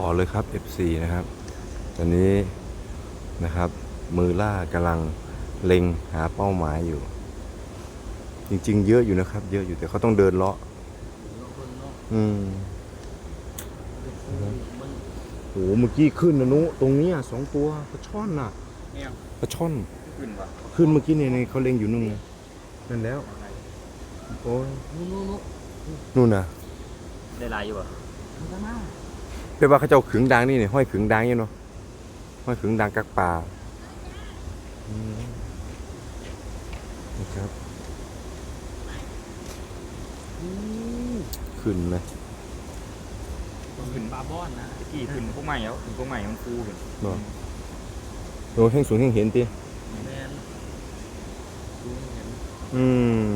ต่อเลยครับ FC นะครับ ตอนนี้นะครับ มือล่ากำลังเล็งหาเป้าหมายอยู่ จริง ๆ เยอะอยู่นะครับ เยอะอยู่แต่เขาต้องเดินเลาะอืมโอ้โหเมื่อกี้ขึ้นนะนุตรงเนี้ยสองตัวปลาช่อนน่ะเนี่ยปลาช่อน ขึ้นปะขึ้นเมื่อกี้เนี่ยในเขาเล็งอยู่นู่นไงนั่นแล้ว โอ้ยนู่นน่ะได้ลายอยู่ปะ แปลว่าเขาเจ้าขึงดังนี่เนี่ยห้อยขึงดังเนี่ยเนาะห้อยขึงดังกักป่าอืมนะครับขึ้นไหมขึ้นปลาบ้อนนะตะกี้ขึ้นพวกใหม่แล้วขึ้นพวกใหม่มันฟูขึ้นเนาะโอ้แห้งสูงแห้งเห็นติแมนอืม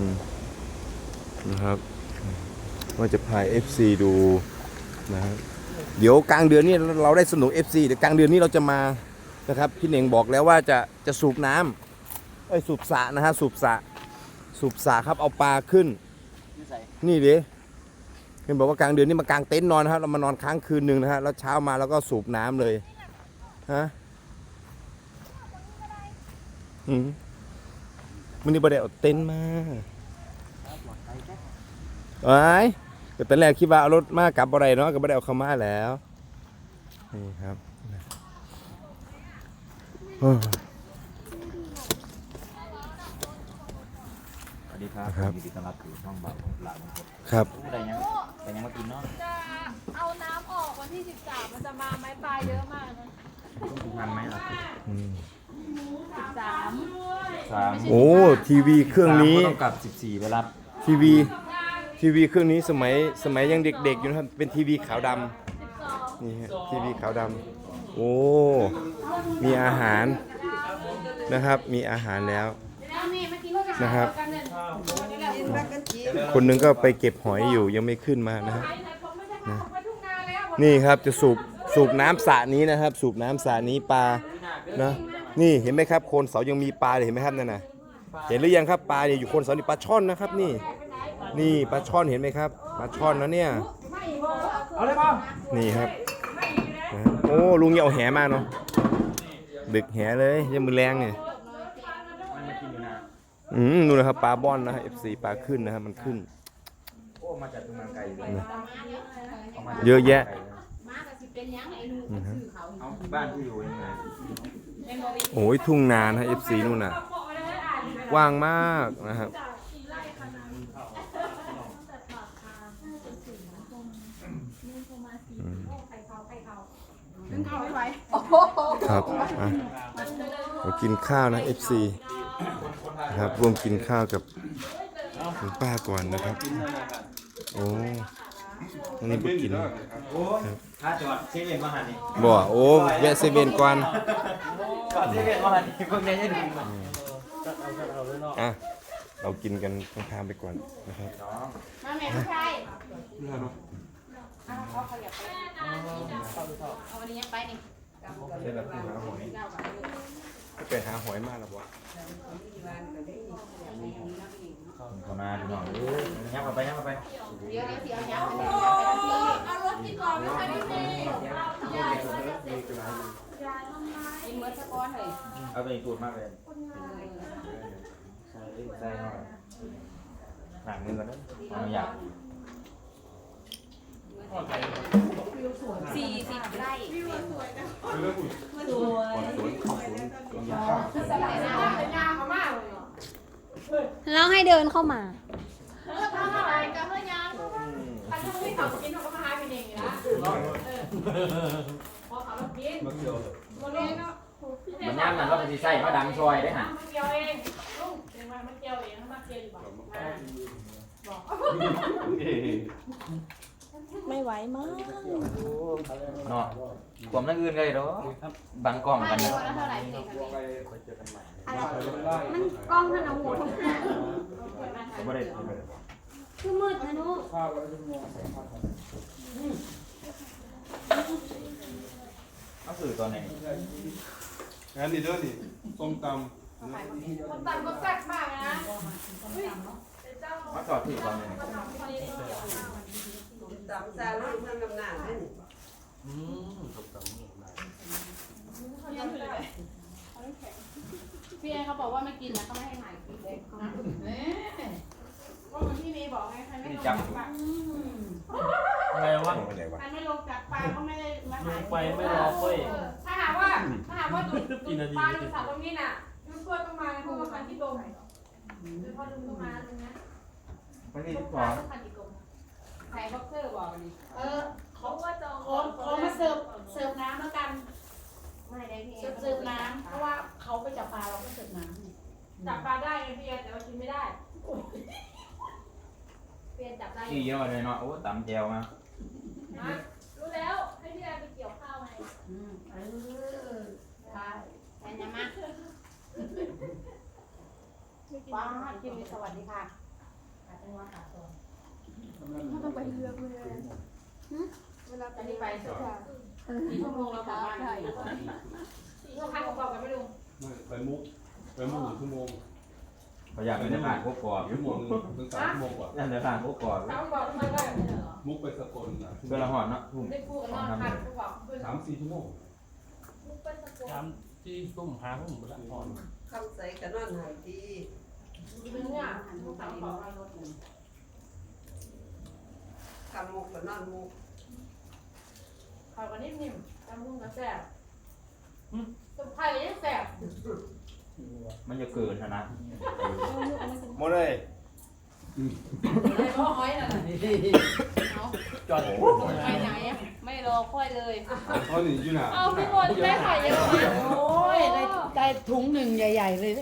นะครับว่าจะพาย FC ดูนะครับ เดี๋ยวกลางเดือนนี้เราได้สนุก FC เดี๋ยวกลางเดือนนี้เราจะมานะครับพี่เน่งบอกแล้วว่าจะจะสูบน้ำเอ้ยสูบสระนะฮะสูบสระสูบสระครับเอาปลาขึ้น นี่ดิเห็นบอกว่ากลางเดือนนี้มากางเต็นท์นอนนะครับเรามานอนค้างคืนหนึ่งนะฮะแล้วเช้ามาแล้วก็สูบน้ำเลยฮะอืมมันนี่ประเดี๋ยวเต็นท์มาไอ้ย แต่ตอนแรกคิดว่าเอารถมากลับอะไรเนาะก็ไม่ได้เอาเข้ามาแล้วนี่ครับโอ้ยสวัสดีครับครับ ยินดีต้อนรับสู่ช่องบ่าวของหลานของผมครับได้ยังได้ยังมากินเนาะจะเอาน้ำออกวันที่ 13 มันจะมาไหมปลาเยอะมากนะทุกทันไหมล่ะอืม13สามโอ้ทีวีเครื่องนี้ สามก็ต้องกลับสิบสี่ไปรับทีวี ทีวีเครื่องนี้สมัยสมัยยังเด็กๆอยู่นะครับ เป็นทีวีขาวดำนี่ฮะทีวีขาวดำโอ้ มีอาหารนะครับ มีอาหารแล้วนะครับ คนนึงก็ไปเก็บหอยอยู่ยังไม่ขึ้นมานะฮะนะนี่ครับจะสูบสูบน้ำสระนี้นะครับ สูบน้ำสระนี้ปลานะนี่เห็นไหมครับโคนเสายังมีปลาเห็นไหมครับนั่นนะเห็นหรือยังครับปลาเนี่ยอยู่โคนเสานี่ปลาช่อนนะครับนี่ นี่ปลาช่อนเห็นไหมครับปลาช่อนนะเนี่ยนี่ครับนะโอ้ลุงเนี่ยเอาแหมาเนาะดึกแหเลยยังมือแรงเนี่ยมันมากินอยู่นะอืมดูนะครับปลาบอนนะ FC ปลาขึ้นนะครับมันขึ้นโอ้มาจากตรงนั้นไกลเลยนะามาเยอะแยะเอาบ้านที่อยู่ยังไงโอ้ยทุ่งนานะ FC นู่นน่ะกว้างมากนะครับอืม ครับอะเรากินข้าวนะ FC นะครับร่วมกินข้าวกับคุณป้าก่อนนะครับ โอ้อันนี้ไปกินถ้าจอดเซเว่นมาหันนี่บ่โอ้แวะเซเว่นก่อนจอดเซเว่นมาหันนี่พวกนี้จะดูมาอะเรากินกันข้างๆไปก่อนนะครับมาแม่ผู้ชายเอาเอาขยับไปเอาวันนี้ยังไปนี่ไปหาหอยมาแล้วบ่เข้ามาดูหน่อยเออยับมาไปยับมาไปเดี๋ยวเดี๋ยวเอายักษ์อันนี้เอารถที่กองไม่ใช่ไม่ใช่กินเมื่อสักก้อนเลยเอาไปตูดมากเลยใส่ใส่หน่อยหนังมือกันนะเอาอยาก สี่สิบไร่แล้วให้เดินเข้ามาทำอะไรกันเพื่อนยังถ้าไม่ทำกินเขาก็มาหาเป็นเองนะพอเขามากินมันเองเนาะมันย่างมันก็ไปใส่มาดังซอยได้ฮะมันเกี่ยวเองลุงเป็นมามันเกี่ยวเองมันเกี่ยวอยู่บ่ ไม่ไหวมากเนาะผมนั่งอื่นเลยเนาะบังกล้องกันเท่าเนะไรมันกล้องขนาหัวทุกหน้าผมไม่ได้คือมืดนะนุเอาสื่อตอนไหนงานนี้เด้อนี่ส้มตคนตัดก็แซ่บมากนะมาจอดที่ตอนไหนามซาลูกมังกำนันอืมสมสมนี่หน่ยพี่เอเขาบอกว่าไม่กินนะก็ไม่ให้ถ่ายกินเองนะยว่ามันที่มีบอกไงใครไม่ลงจากปลาอะไรวะไม่ได้วะใครไม่ลงจากปลาก็ไม่ได้มาถ่ายไปไม่รอเฟ้ถ้าหากว่าถ้าหากว่าตุ๊กปลาลงสาวตรงนี้น่ะลูกเพื่อต้องมาเพราะว่าคันที่โดนหรือพอลุงต้องมาลุงนะไม่ไดปลา นต้องคันที่ตรงใครบ็อกเซอร์บอกกันดิเออเขาว่าจองขอขอมาเสิร์ฟเสิร์ฟน้ำแล้วกันไม่ได้พี่เสิร์ฟเสิร์ฟน้ำเพราะว่าเขาไปจับปลาเราก็เสิร์ฟน้ำนี่จับปลาได้ไงพี่แต่ว่ากินไม่ได้เปลี่ยนจับได้ขี่เนาะเลยเนาะโอ้ตำแจวมารู้แล้วให้พี่แอนไปเกี่ยวข้าวไงอืมเออใช่แอนยังมาป้ากินสวัสดีค่ะขาดจังหวะขาดตัว ถ้าต้องไปเรือเรือเวลาอันนี้ไปสุดกี่ชั่วโมงเรากลับบ้านสี่ชั่วโมงบอกกันไม่รู้ไม่ไปมุกไปมุกหนึ่งชั่วโมงเขายากเป็นทหารพวกกรอบชั่วโมงนึงสามชั่วโมงกว่านั่นทหารพวกกรอบเขาบอกทำไมก็มุกไปสกลนะเพื่อละหอดเนะทุ่มได้คู่กันนอนคันเขาบอกเพื่อนสามสี่ชั่วโมงมุกไปสกดสามที่ตุ่มหาผมละอ่อนคำใส่กันนอนหายดีมึงเนี่ยมึงสาวบอกว่ารถคำมุกกันนอนมุกเขากันนิ่มๆตามมึงก็แสบสุดท้ายยังแสบมันจะเกินนะนะหมดเลยไอ้พ่อห้อยน่ะจอดไปไหนไม่รอค่อยเลย เขาหนีอยู่น่ะเอาพี่บอลได้ไข่เยอะนะโอ้ยได้ได้ถุงหนึ่งใหญ่ ๆ เลย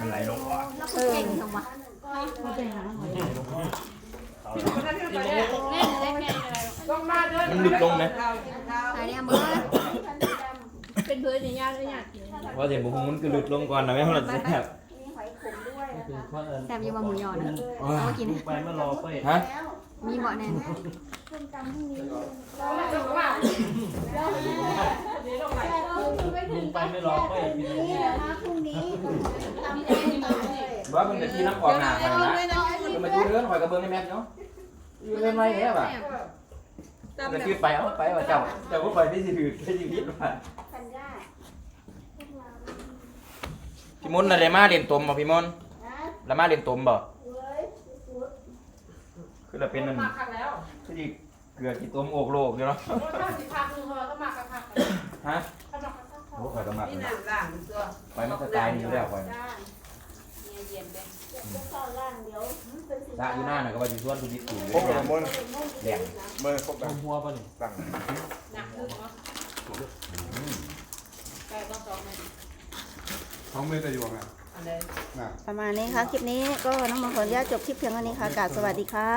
มันไหลลงก่อนแล้วก็เก่งจังวะเขาไปหาหอยแน่นเลยแน่เลยลง มาเดินมันลึกลงไหมข้าวกินข้าวตายเนี่ยมึงเป็นเพื่อนในญาติเลยญาติว่าเดี๋ยวผมมันก็ลึกลงก่อนนะแม่มันแซ่บคือข้อเอิญแซมยังมาหมูยอนะเอากินไปมารอไปฮะมีเบาะแน่นลงมาลงมาเดี๋ยวลงมาลุงไปไม่รอไปกินว่ามันจะขี่น้ำออกหนาไปนะมันมาดูเรื่องหอยกระเบื้องในแม็กเนาะอยู่เรื่องไรเนี่ยแบบ จะคือไปเอาไปว่าเจ้าเจ้าก็ไปที่สิถือที่สิพิษว่าพี่มนต์อะไรมาเรียนตมบ่พี่มนต์แล้วมาเรียนตมบ่คือเราเป็นนั่นมาคักแล้วที่เกลือกี่ต้มโอกโลกอยู่เนาะรถข้ามสิพักนึงเขาก็มาคักคักฮะเขามาคักคักโอ้ข่อยก็มักนี่น้ำล้างตัวไปมันสไตล์นี้อยู่แล้วข่อยจ้าเนี่ยเย็นเลย สะอยู่หน้าน่ะก็ว่าสิส่วนทุกทิศถูกครบแล้วหมดแดงเมื่อครบตแล้วมหัวป่ะนี่สั่งหนักขึ้นเนาะไก่ต้องสองไหมท้องไม่ได้อยู่ไงอะไรน่ะ ประมาณนี้ค่ะ คลิปนี้ก็น้องมงคลญาตจบคลิปเพียงเท่านี้ค่ะกราบสวัสดีค่ะ